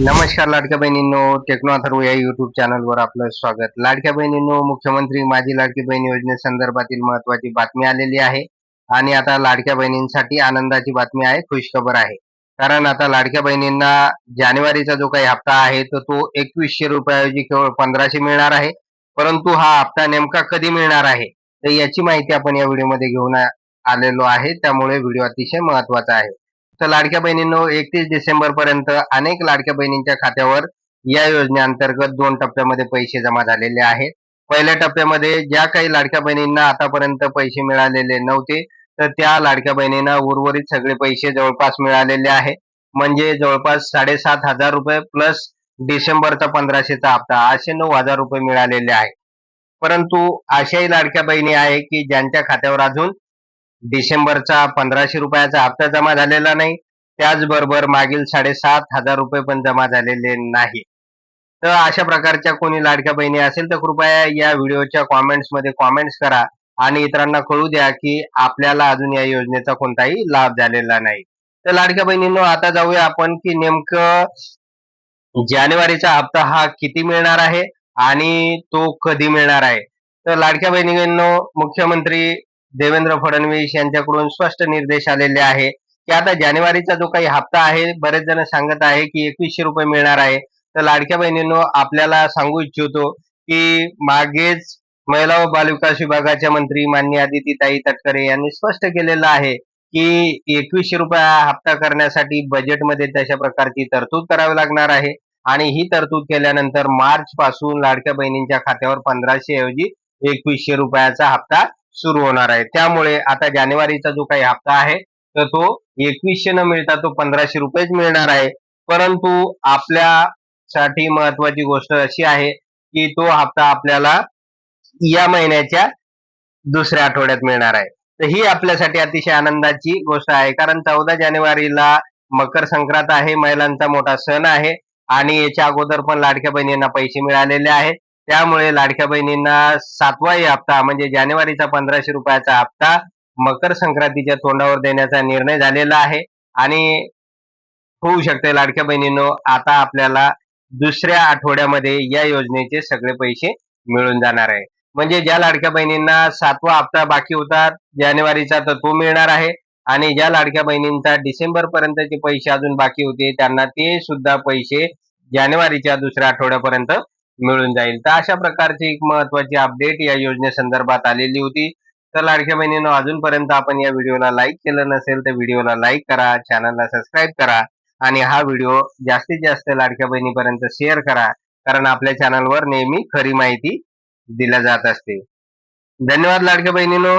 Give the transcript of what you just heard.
नमस्कार लाडक्या बहिणींनो टेक्नो अथर्व या युट्यूब चॅनलवर आपलं स्वागत. लाडक्या बहिणींनो मुख्यमंत्री माझी लाडकी बहीण योजनेसंदर्भातील महत्वाची बातमी आलेली आहे आणि आता लाडक्या बहिणींसाठी आनंदाची बातमी आहे खुशखबर आहे. कारण आता लाडक्या बहिणींना जानेवारीचा जो काही हप्ता आहे तर तो एकवीसशे रुपयाऐवजी केवळ पंधराशे मिळणार आहे. परंतु हा हप्ता नेमका कधी मिळणार आहे तर याची माहिती आपण या व्हिडिओमध्ये घेऊन आलेलो आहे. त्यामुळे व्हिडिओ अतिशय महत्त्वाचा आहे. तर लाडक्या बहिणींनो एकतीस डिसेंबर पर्यंत अनेक लाडक्या बहिणींच्या खात्यावर या योजनेअंतर्गत दोन टप्प्यामध्ये पैसे जमा झालेले आहेत. पहिल्या टप्प्यामध्ये ज्या काही लाडक्या बहिणींना आतापर्यंत पैसे मिळालेले नव्हते तर त्या लाडक्या बहिणींना उर्वरित सगळे पैसे जवळपास मिळालेले आहे म्हणजे जवळपास साडेसात हजार रुपये प्लस डिसेंबरचा पंधराशेचा हप्ता असे नऊ हजार रुपये मिळालेले आहे परंतु अशाही लाडक्या बहिणी आहे की ज्यांच्या खात्यावर अजून डिसेंबरचा पंधराशे रुपयाचा हप्ता जमा झालेला नाही. त्याचबरोबर मागील साडेसात हजार रुपये पण जमा झालेले नाही. तर अशा प्रकारच्या कोणी लाडक्या बहिणी असेल तर कृपया या व्हिडिओच्या कॉमेंट्समध्ये कॉमेंट्स करा. आणि इतरांना कळू द्या की आपल्याला अजून या योजनेचा कोणताही लाभ झालेला नाही. तर लाडक्या बहिणींनो आता जाऊया आपण की नेमकं जानेवारीचा हप्ता हा किती मिळणार आहे आणि तो कधी मिळणार आहे? तर लाडक्या बहिणींनो मुख्यमंत्री देवेंद्र फडणवीस यांच्याकडून स्पष्ट निर्देश आलेले आहे की आता जानेवारीचा जो काही हप्ता आहे बरेच जण सांगत आहे की एकवीसशे रुपये मिळणार आहे. तर लाडक्या बहिणींनो आपल्याला सांगू इच्छितो की मागेच महिला व बालविकास विभागाच्या मंत्री मान्य आदितीताई तटकरे यांनी स्पष्ट केलेलं आहे की एकवीसशे रुपये हप्ता करण्यासाठी बजेटमध्ये तशा प्रकारची तरतूद करावी लागणार आहे. आणि ही तरतूद केल्यानंतर मार्च पासून लाडक्या बहिणींच्या खात्यावर पंधराशे ऐवजी एकवीसशे रुपयाचा हप्ता सुरू होणार आहे. त्यामुळे आता जानेवारीचा जो काही हप्ता आहे तर तो एकवीसशे न मिळता तो पंधराशे रुपयेच मिळणार आहे. परंतु आपल्यासाठी महत्वाची गोष्ट अशी आहे की तो हप्ता आपल्याला या महिन्याच्या दुसऱ्या आठवड्यात मिळणार आहे. तर ही आपल्यासाठी अतिशय आनंदाची गोष्ट आहे. कारण चौदा जानेवारीला मकर संक्रांत आहे महिलांचा मोठा सण आहे आणि याच्या अगोदर पण लाडक्या बहिणींना पैसे मिळालेले आहेत. त्यामुळे लाडक्या बहिणींना सातवाही हप्ता म्हणजे जानेवारीचा पंधराशे रुपयाचा हप्ता मकर संक्रांतीच्या तोंडावर देण्याचा निर्णय झालेला आहे. आणि होऊ शकते लाडक्या बहिणींनो आता आपल्याला दुसऱ्या आठवड्यामध्ये या योजनेचे सगळे पैसे मिळून जाणार आहे. म्हणजे ज्या लाडक्या बहिणींना सातवा हप्ता बाकी होता जानेवारीचा तर तो मिळणार आहे. आणि ज्या लाडक्या बहिणींचा डिसेंबर पर्यंतचे पैसे अजून बाकी होते त्यांना ते सुद्धा पैसे जानेवारीच्या दुसऱ्या आठवड्यापर्यंत मिळून जाईल. तर अशा प्रकारची एक महत्वाची अपडेट या योजनेसंदर्भात आलेली होती. तर लाडक्या बहिणीनं अजूनपर्यंत आपण या व्हिडिओला लाईक केलं नसेल तर व्हिडिओला लाईक करा चॅनलला सबस्क्राईब करा आणि हा व्हिडिओ जास्तीत जास्त लाडक्या बहिणीपर्यंत शेअर करा. कारण आपल्या चॅनलवर नेहमी खरी माहिती दिल्या जात असते. धन्यवाद लाडक्या बहिणीनो.